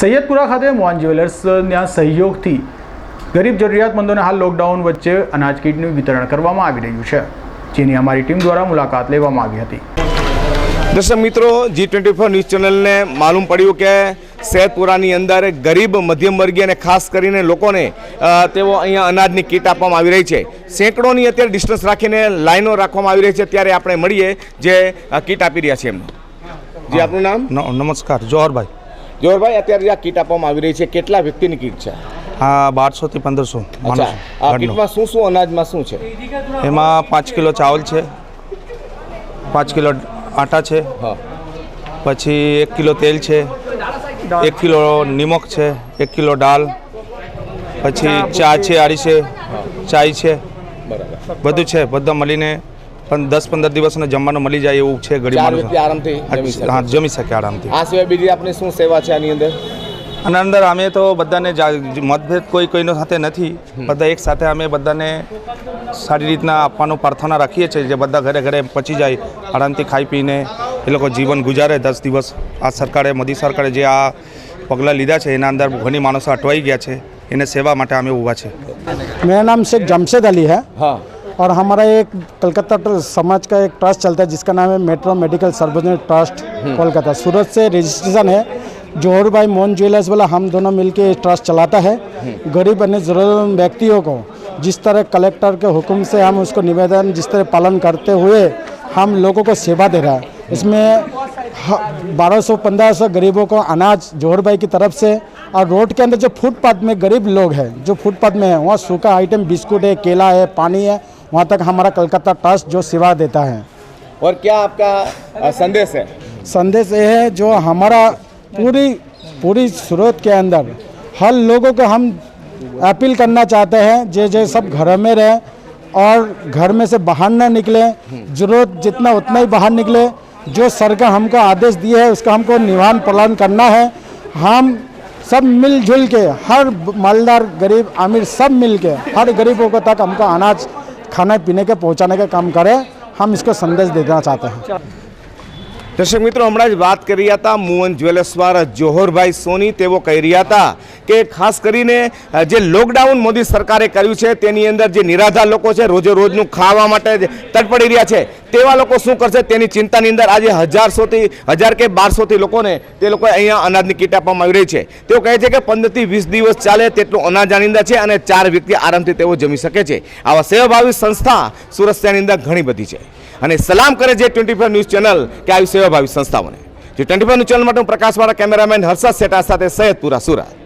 સૈયદપુરા ખાતે મોહન જ્વેલર્સના સહયોગથી ગરીબ જરૂરિયાતમંદોને હાલ લોકડાઉન વચ્ચે અનાજ કીટનું વિતરણ કરવામાં આવી રહ્યું છે જેની અમારી ટીમ દ્વારા મુલાકાત લેવામાં આવી હતી. દર્શક મિત્રો જી ટ્વેન્ટી ફોર ન્યૂઝ ચેનલને માલુમ પડ્યું કે સૈદપુરાની અંદર ગરીબ મધ્યમ વર્ગીય અને ખાસ કરીને લોકોને તેઓ અહીંયા અનાજની કીટ આપવામાં આવી રહી છે. સેંકડોની અત્યારે ડિસ્ટન્સ રાખીને લાઈનો રાખવામાં આવી રહી છે. ત્યારે આપણે મળીએ જે કીટ આપી રહ્યા છે એમનું. જી આપનું નામ? નમસ્કાર જોહરભાઈ. જોરભાઈ અત્યારે આ કીટ આપવામાં આવી રહી છે. કેટલા વ્યક્તિની કીટ છે? આ બારસોથી પંદરસો આ કીટમાં શું શું અનાજમાં શું છે? એમાં પાંચ કિલો ચાવલ છે પાંચ કિલો આટા છે પછી એક કિલો તેલ છે એક કિલો નિમક છે એક કિલો દાળ પછી ચા છે આરી છે ચાય છે. બધું છે બધા મળીને પણ દસ પંદર દિવસને જમવાનું મળી જાય એવું છે આરામથી હા જમી શકે. આરામથી. આ સિવાય બીજી આપણી શું સેવા છે આની અંદર? અને અંદર અમે તો બધાને મતભેદ કોઈ કોઈનો સાથે નથી. બધા એક સાથે અમે બધાને સારી રીતના આપવાનું પ્રાર્થના રાખીએ છીએ જે બધા ઘરે ઘરે પચી જાય આરામથી ખાઈ પીને એ લોકો જીવન ગુજારે દસ દિવસ. આ સરકારે મોદી સરકારે જે આ પગલાં લીધા છે એના અંદર ઘણી માણસો અટવાઈ ગયા છે. એને સેવા માટે અમે ઊભા છે મેં નામ શેખ જમશેદ અલી હૈ. હા. और हमारा एक कलकत्ता समाज का एक ट्रस्ट चलता है जिसका नाम है मेट्रो मेडिकल सर्वजनिक ट्रस्ट कोलकाता। सूरत से रजिस्ट्रेशन है। जोहर भाई मोहन ज्वेलर्स वाला हम दोनों मिलके ट्रस्ट चलाता है। गरीब अन्य जरूरतमंद व्यक्तियों को जिस तरह कलेक्टर के हुक्म से हम उसको निवेदन जिस तरह पालन करते हुए हम लोगों को सेवा दे रहा है। इसमें बारह सौ पंद्रह सौ गरीबों को अनाज जोहर भाई की तरफ़ से और रोड के अंदर जो फुटपाथ में गरीब लोग हैं जो फुटपाथ में है वहाँ सूखा आइटम बिस्कुट है केला है पानी है वहाँ तक हमारा कलकत्ता ट्रस्ट जो सेवा देता है। और क्या आपका संदेश है? संदेश ये है जो हमारा पूरी पूरी स्रोत के अंदर हर लोगों को हम अपील करना चाहते हैं जे जे सब घर में रहे और घर में से बाहर ना निकले। ज़रूरत जितना उतना ही बाहर निकले। जो सरकार हमको आदेश दिए है उसका हमको निवारण पालन करना है। हम सब मिलजुल के हर मालदार गरीब अमीर सब मिल के हर गरीबों को तक हमको अनाज खाने पीने के पहुंचाने का काम करें हम इसको संदेश देना चाहते हैं દર્શક મિત્રો, હમણાં જ વાત કરી હતા મોહન જ્વેલર્સવાળા જોહરભાઈ સોની. તેઓ કહી રહ્યા હતા કે ખાસ કરીને જે લોકડાઉન મોદી સરકારે કર્યું છે, તેની અંદર જે નિરાધાર લોકો છે, રોજે રોજનું ખાવા માટે તડપડી રહ્યા છે. તેવા લોકો શું કરશે? તેની ચિંતાની અંદર આજે હજારસોથી, હજાર કે બારસોથી લોકોને તે લોકો અહીંયા અનાજની કીટ આપવામાં આવી રહી છે. તેઓ કહે છે કે પંદરથી વીસ દિવસ ચાલે તેટલું અનાજ આની અંદર છે અને ચાર વ્યક્તિ આરામથી તેઓ જમી શકે છે. આવા સેવાભાવી સંસ્થા સુરત અંદર ઘણી બધી છે. અને સલામ કરે છે ટ્વેન્ટી ફોર ન્યૂઝ ચેનલ કે આવી સેવાભાવી સંસ્થાઓને. જે ટ્વેન્ટી ફોર ન્યૂઝ ચેનલ માટે હું પ્રકાશવાળા કેમેરામેન હર્ષદ સેટા સાથે સૈયદપુરા સુરત.